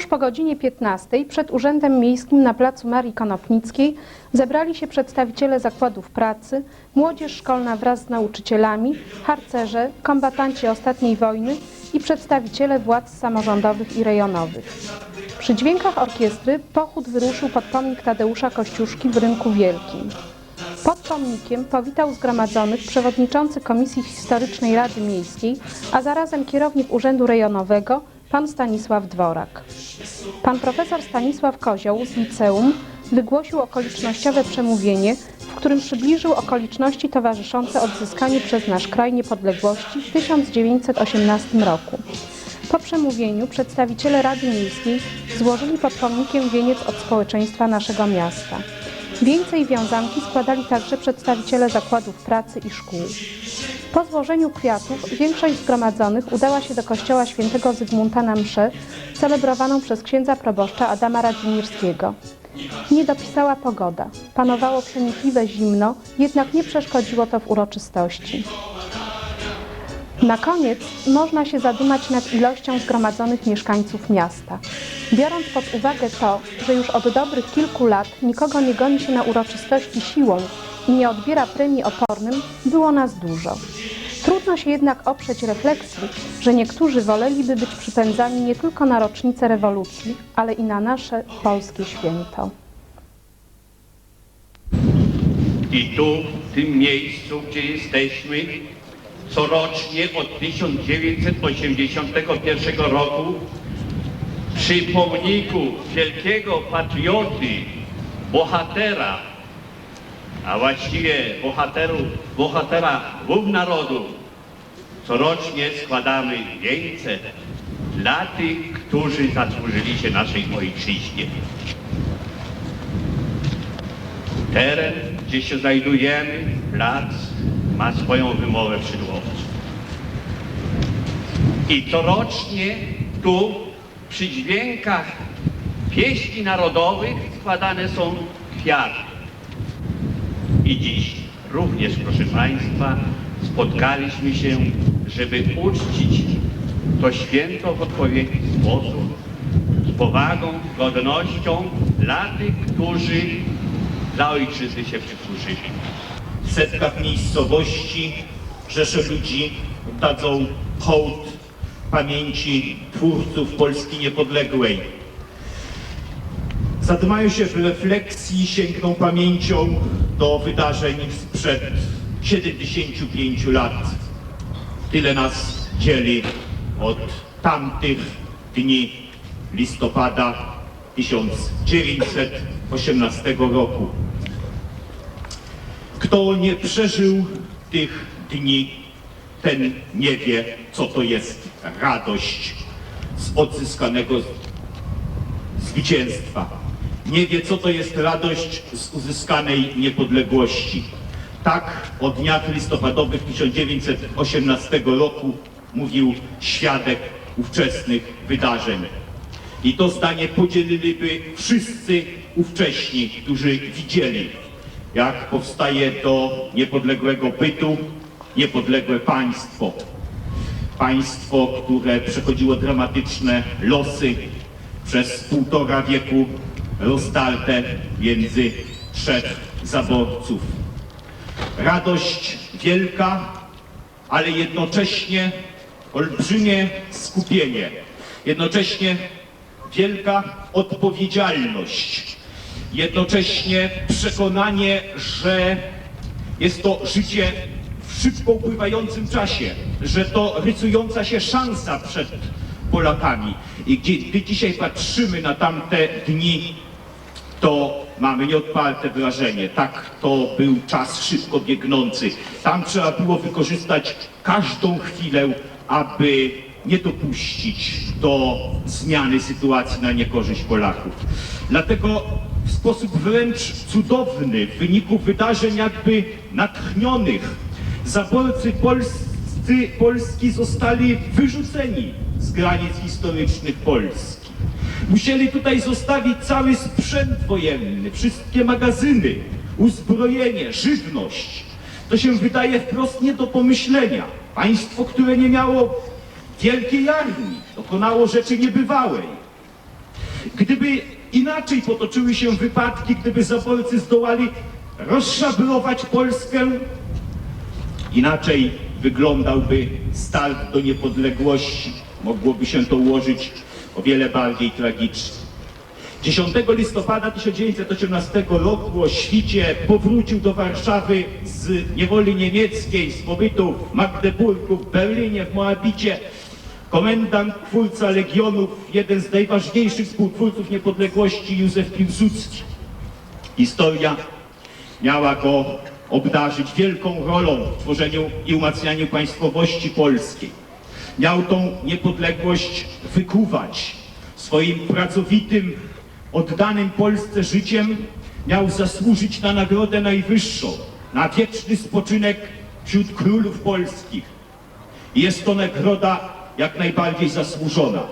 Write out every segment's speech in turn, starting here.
Tuż po godzinie 15 przed Urzędem Miejskim na placu Marii Konopnickiej zebrali się przedstawiciele zakładów pracy, młodzież szkolna wraz z nauczycielami, harcerze, kombatanci ostatniej wojny i przedstawiciele władz samorządowych i rejonowych. Przy dźwiękach orkiestry pochód wyruszył pod pomnik Tadeusza Kościuszki w Rynku Wielkim. Pod pomnikiem powitał zgromadzonych przewodniczący Komisji Historycznej Rady Miejskiej, a zarazem kierownik Urzędu Rejonowego, pan Stanisław Dworak. Pan profesor Stanisław Kozioł z liceum wygłosił okolicznościowe przemówienie, w którym przybliżył okoliczności towarzyszące odzyskaniu przez nasz kraj niepodległości w 1918 roku. Po przemówieniu przedstawiciele Rady Miejskiej złożyli pod pomnikiem wieniec od społeczeństwa naszego miasta. Wieńce i wiązanki składali także przedstawiciele zakładów pracy i szkół. Po złożeniu kwiatów większość zgromadzonych udała się do kościoła świętego Zygmunta na mszę, celebrowaną przez księdza proboszcza Adama Radzimirskiego. Nie dopisała pogoda. Panowało przenikliwe zimno, jednak nie przeszkodziło to w uroczystości. Na koniec można się zadumać nad ilością zgromadzonych mieszkańców miasta. Biorąc pod uwagę to, że już od dobrych kilku lat nikogo nie goni się na uroczystości siłą i nie odbiera premii opornym, było nas dużo. Trudno się jednak oprzeć refleksji, że niektórzy woleliby być przypędzani nie tylko na rocznicę rewolucji, ale i na nasze polskie święto. I tu, w tym miejscu, gdzie jesteśmy, corocznie od 1981 roku przy pomniku wielkiego patrioty, bohatera, a właściwie bohaterów, bohatera dwóch narodów, corocznie składamy wieńce dla tych, którzy zasłużyli się naszej ojczyźnie. Teren, gdzie się znajdujemy, plac, ma swoją wymowę przydłową. I corocznie tu przy dźwiękach pieśni narodowych składane są kwiaty. I dziś również, proszę Państwa, spotkaliśmy się, żeby uczcić to święto w odpowiedni sposób, z powagą, godnością dla tych, którzy dla ojczyzny się przysłużyli. W setkach miejscowości rzesze ludzi oddadzą hołd pamięci twórców Polski niepodległej. Zatrzymają się w refleksji, sięgną pamięcią do wydarzeń sprzed 75 lat. Tyle nas dzieli od tamtych dni listopada 1918 roku. Kto nie przeżył tych dni, ten nie wie, co to jest radość z odzyskanego zwycięstwa. Nie wie, co to jest radość z uzyskanej niepodległości. Tak o dniach listopadowych 1918 roku mówił świadek ówczesnych wydarzeń. I to zdanie podzieliliby wszyscy ówcześni, którzy widzieli, jak powstaje do niepodległego bytu niepodległe państwo. Państwo, które przechodziło dramatyczne losy przez półtora wieku rozdarte między trzech zaborców. Radość wielka, ale jednocześnie olbrzymie skupienie, jednocześnie wielka odpowiedzialność, jednocześnie przekonanie, że jest to życie w szybko upływającym czasie, że to rysująca się szansa przed Polakami. I gdzie, gdy dzisiaj patrzymy na tamte dni, to mamy nieodparte wrażenie. Tak, to był czas szybko biegnący. Tam trzeba było wykorzystać każdą chwilę, aby nie dopuścić do zmiany sytuacji na niekorzyść Polaków. Dlatego w sposób wręcz cudowny, w wyniku wydarzeń jakby natchnionych, zaborcy polscy, Polski zostali wyrzuceni z granic historycznych Polski. Musieli tutaj zostawić cały sprzęt wojenny, wszystkie magazyny, uzbrojenie, żywność. To się wydaje wprost nie do pomyślenia. Państwo, które nie miało wielkiej armii, dokonało rzeczy niebywałej. Gdyby inaczej potoczyły się wypadki, gdyby zaborcy zdołali rozszablować Polskę, inaczej wyglądałby start do niepodległości. Mogłoby się to ułożyć o wiele bardziej tragicznie. 10 listopada 1918 roku o świcie powrócił do Warszawy z niewoli niemieckiej, z pobytu w Magdeburgu, w Berlinie, w Moabicie. Komendant, twórca Legionów, jeden z najważniejszych współtwórców niepodległości, Józef Piłsudski. Historia miała go obdarzyć wielką rolą w tworzeniu i umacnianiu państwowości polskiej. Miał tą niepodległość wykuwać. Swoim pracowitym, oddanym Polsce życiem miał zasłużyć na nagrodę najwyższą, na wieczny spoczynek wśród królów polskich. Jest to nagroda jak najbardziej zasłużona.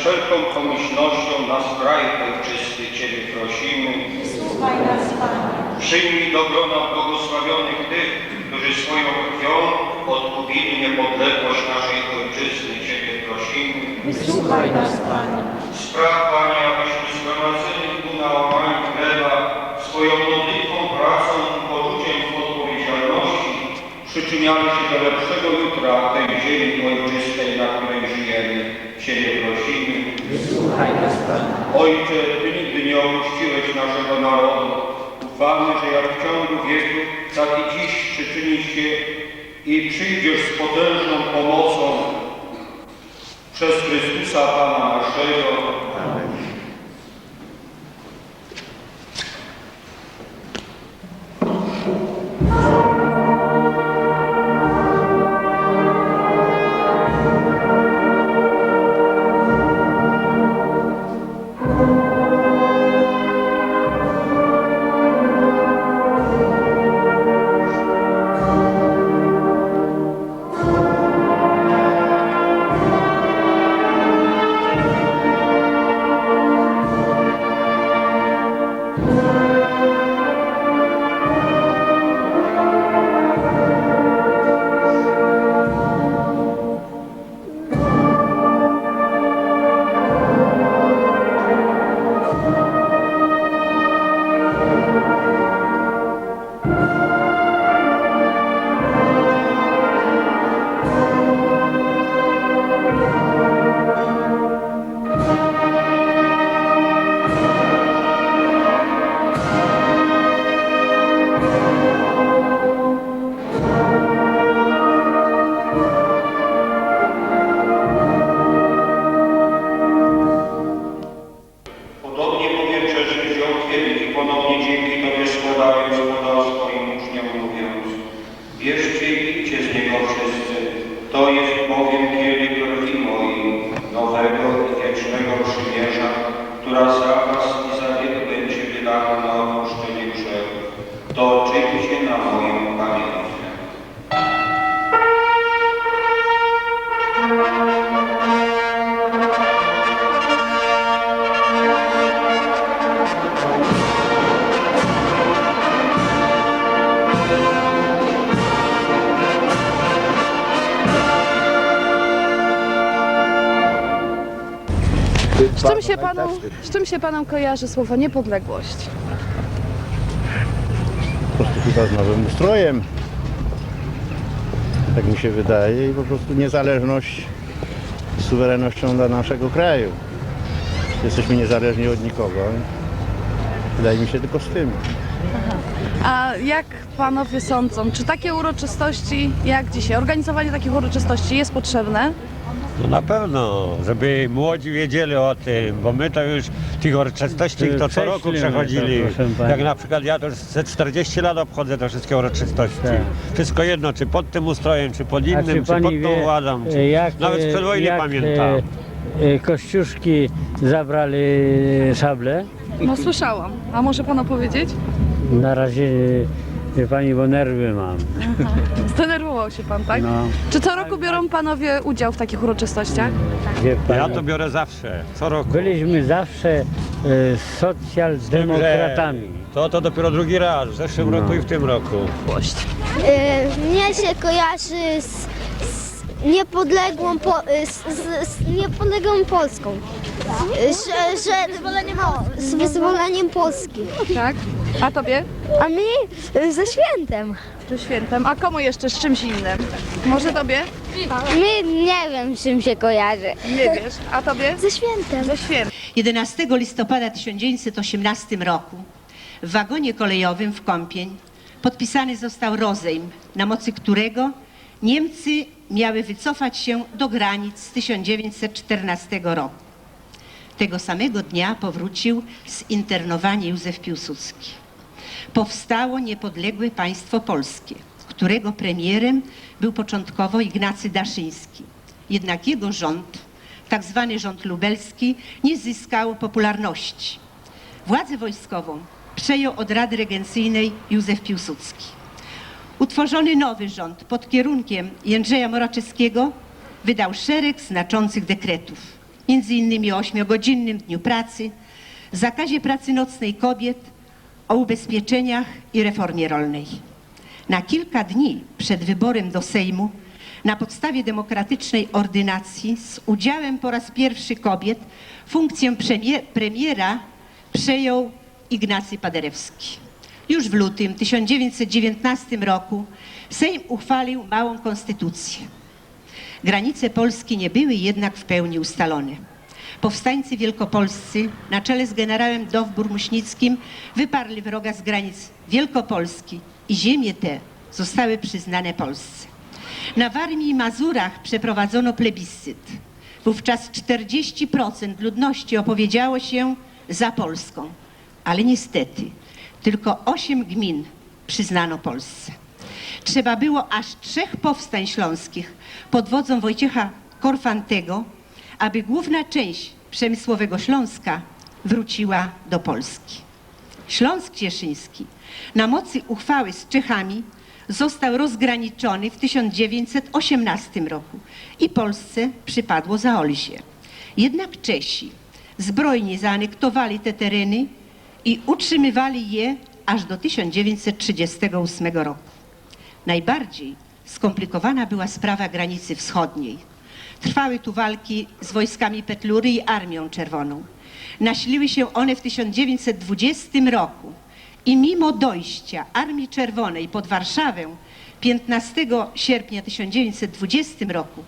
Wszelką pomyślnością na kraj ojczysty Ciebie prosimy. Przyjmij do grona błogosławionych tych, którzy swoją krwią odkupili niepodległość naszej ojczyzny. Ciebie prosimy. Wysłuchaj nas, Panie. Spraw, Panie, abyśmy zgromadzeni tu na łamaniu chleba swoją modlitwą, pracą i poczuciem odpowiedzialności przyczyniali się do lepszego jutra tej ziemi ojczystej, na której żyjemy. Ciebie prosimy. Ojcze, Ty nigdy nie opuściłeś naszego narodu. Ufamy, że jak w ciągu wieków, tak i dziś przyczynisz się i przyjdziesz z potężną pomocą przez Chrystusa Pana naszego. rozprawie czym, się panu, z czym się panom kojarzy słowo niepodległość? po prostu chyba z nowym ustrojem. Tak mi się wydaje i po prostu niezależność z suwerennością dla naszego kraju. Jesteśmy niezależni od nikogo. Wydaje mi się tylko z tym. A jak panowie sądzą, czy takie uroczystości jak dzisiaj, organizowanie takich uroczystości jest potrzebne? No na pewno, żeby młodzi wiedzieli o tym, bo my to już tych uroczystości to co roku to, przechodzili. proszę pani. Jak na przykład ja to już ze 40 lat obchodzę te wszystkie uroczystości. Tak. Wszystko jedno, czy pod tym ustrojem, czy pod innym, czy pod tą władzą. e, Czy... jak, Nawet e, sprzed wojny jak, pamiętam. e, e, Kościuszki zabrali szable. No słyszałam. A może pan opowiedzieć? Na razie wie pani, bo nerwy mam. Się pan, tak? No, Czy co roku biorą panowie udział w takich uroczystościach? wie Ja to biorę zawsze, co roku. byliśmy zawsze e, socjaldemokratami. To, to dopiero drugi raz, w zeszłym No. roku i w tym roku. E, Mnie się kojarzy z niepodległą, po, e, z, z, z niepodległą Polską. E, Że, że, z wyzwoleniem Polski. Tak. A tobie? A mi e, ze świętem. Ze świętem. A komu jeszcze z czymś innym? Może tobie? My nie wiem, czym się kojarzy. Nie wiesz. A tobie? Ze świętem. Ze świętem. 11 listopada 1918 roku w wagonie kolejowym w Kąpień podpisany został rozejm, na mocy którego Niemcy miały wycofać się do granic z 1914 roku. Tego samego dnia powrócił zinternowanie Józef Piłsudski. Powstało niepodległe państwo polskie, którego premierem był początkowo Ignacy Daszyński. Jednak jego rząd, tak zwany rząd lubelski, nie zyskał popularności. Władzę wojskową przejął od Rady Regencyjnej Józef Piłsudski. Utworzony nowy rząd pod kierunkiem Jędrzeja Moraczewskiego wydał szereg znaczących dekretów, między innymi o ośmiogodzinnym dniu pracy, zakazie pracy nocnej kobiet, o ubezpieczeniach i reformie rolnej. Na kilka dni przed wyborem do Sejmu na podstawie demokratycznej ordynacji z udziałem po raz pierwszy kobiet funkcję premie- premiera przejął Ignacy Paderewski. Już w lutym 1919 roku Sejm uchwalił małą konstytucję. Granice Polski nie były jednak w pełni ustalone. Powstańcy wielkopolscy na czele z generałem Dowbor-Muśnickim wyparli wroga z granic Wielkopolski i ziemie te zostały przyznane Polsce. Na Warmii i Mazurach przeprowadzono plebiscyt. Wówczas 40% ludności opowiedziało się za Polską, ale niestety tylko 8 gmin przyznano Polsce. Trzeba było aż trzech powstań śląskich pod wodzą Wojciecha Korfantego, aby główna część przemysłowego Śląska wróciła do Polski. Śląsk Cieszyński na mocy uchwały z Czechami został rozgraniczony w 1918 roku i Polsce przypadło Zaolzie. Jednak Czesi zbrojnie zaanektowali te tereny i utrzymywali je aż do 1938 roku. Najbardziej skomplikowana była sprawa granicy wschodniej. Trwały tu walki z wojskami Petlury i Armią Czerwoną. Nasiliły się one w 1920 roku i mimo dojścia Armii Czerwonej pod Warszawę 15 sierpnia 1920 roku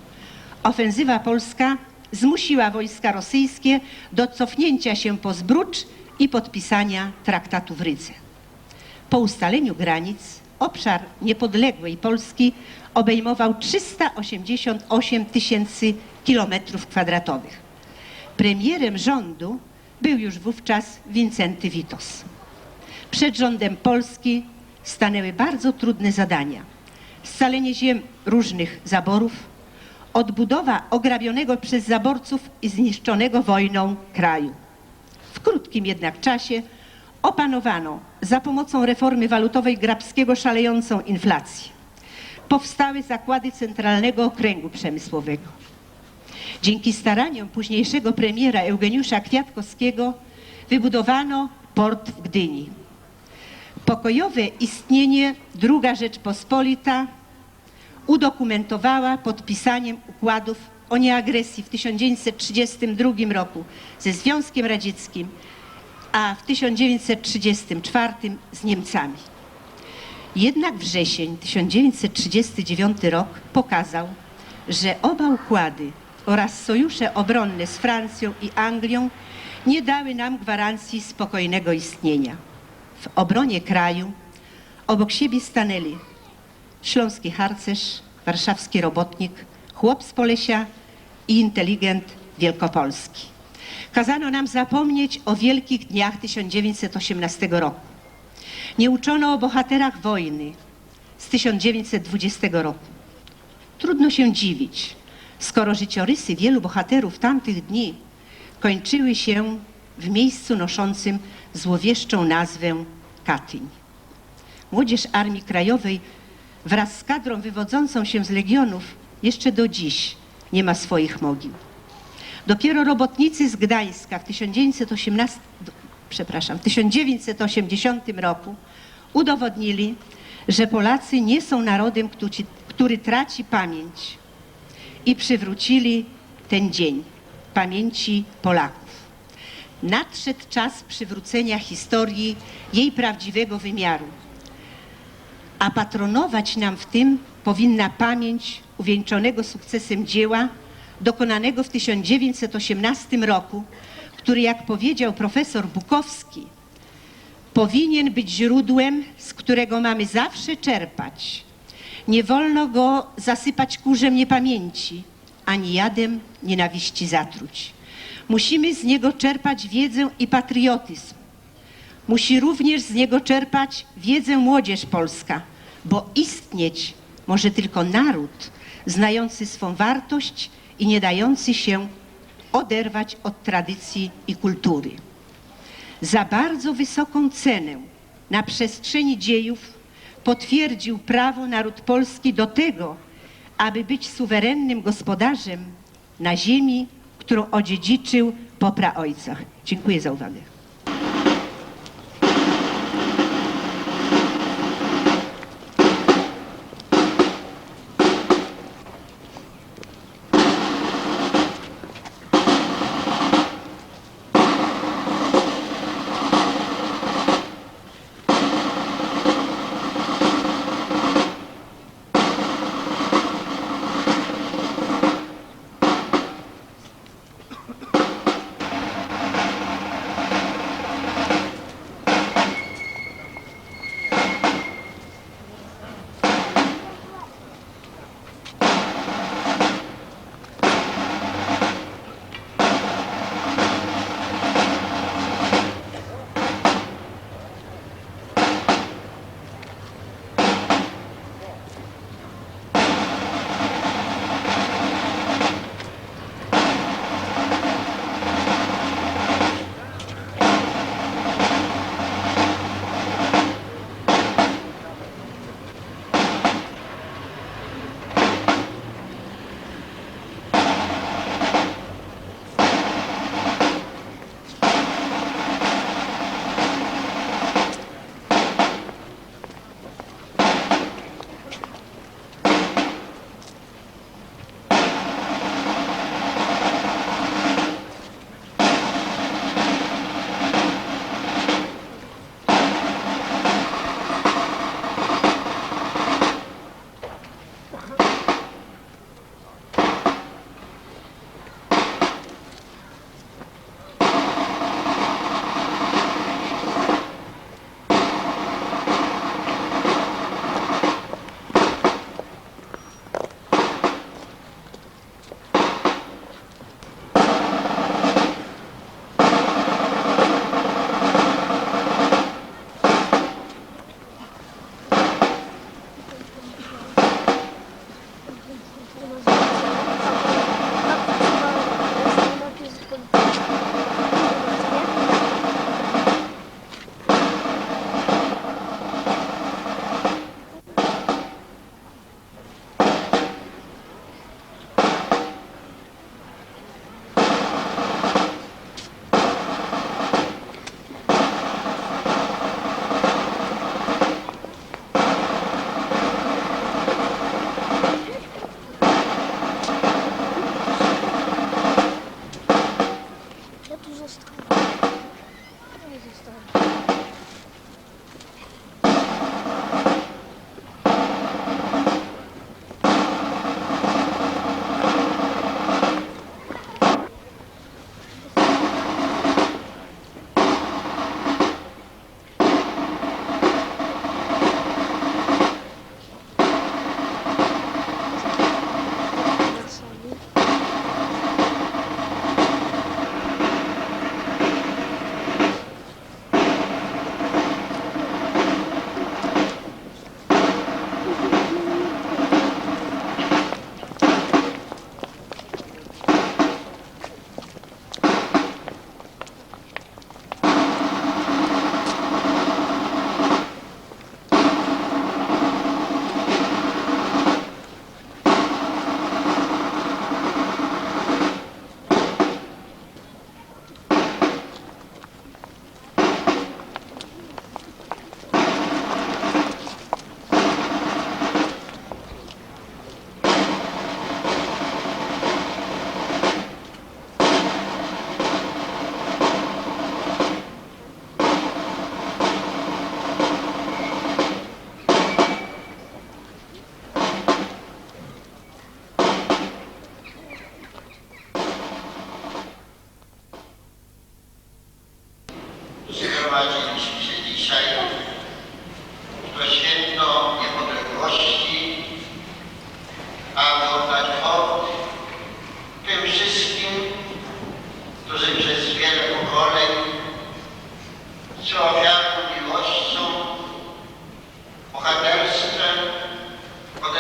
ofensywa polska zmusiła wojska rosyjskie do cofnięcia się po Zbrucz i podpisania traktatu w Rydze. Po ustaleniu granic obszar niepodległej Polski obejmował 388 tysięcy kilometrów kwadratowych. Premierem rządu był już wówczas Wincenty Witos. przed rządem Polski stanęły bardzo trudne zadania. Scalenie ziem różnych zaborów, odbudowa ograbionego przez zaborców i zniszczonego wojną kraju. Krótkim jednak czasie opanowano za pomocą reformy walutowej Grabskiego szalejącą inflację. Powstały zakłady Centralnego Okręgu Przemysłowego. Dzięki staraniom późniejszego premiera Eugeniusza Kwiatkowskiego wybudowano port w Gdyni. Pokojowe istnienie II Rzeczpospolita udokumentowała podpisaniem układów o nieagresji w 1932 roku ze Związkiem Radzieckim, a w 1934 z Niemcami. Jednak wrzesień 1939 rok pokazał, że oba układy oraz sojusze obronne z Francją i Anglią nie dały nam gwarancji spokojnego istnienia. W obronie kraju obok siebie stanęli śląski harcerz, warszawski robotnik, chłop z Polesia i inteligent wielkopolski. Kazano nam zapomnieć o wielkich dniach 1918 roku. Nie uczono o bohaterach wojny z 1920 roku. Trudno się dziwić, skoro życiorysy wielu bohaterów tamtych dni kończyły się w miejscu noszącym złowieszczą nazwę Katyń. Młodzież Armii Krajowej wraz z kadrą wywodzącą się z legionów jeszcze do dziś nie ma swoich mogił. Dopiero robotnicy z Gdańska w 1918, przepraszam, w 1980 roku udowodnili, że Polacy nie są narodem, który, traci pamięć i przywrócili ten dzień pamięci Polaków. Nadszedł czas przywrócenia historii jej prawdziwego wymiaru. A patronować nam w tym powinna pamięć uwieńczonego sukcesem dzieła dokonanego w 1918 roku, który, jak powiedział profesor Bukowski, powinien być źródłem, z którego mamy zawsze czerpać. Nie wolno go zasypać kurzem niepamięci, ani jadem nienawiści zatruć. Musimy z niego czerpać wiedzę i patriotyzm. Musi również z niego czerpać wiedzę młodzież polska, bo istnieć może tylko naród znający swą wartość i nie dający się oderwać od tradycji i kultury. Za bardzo wysoką cenę na przestrzeni dziejów potwierdził prawo naród polski do tego, aby być suwerennym gospodarzem na ziemi, którą odziedziczył po praojcach. Dziękuję za uwagę.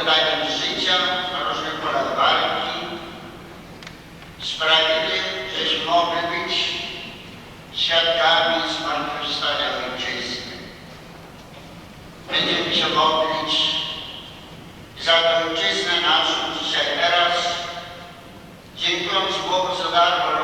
oddaniem życia na różnych polach walki sprawili, żeśmy mogli być świadkami zmartwychwstania ojczyzny. Będziemy się modlić za tę ojczyznę naszą dzisiaj teraz, dziękując Bogu za dar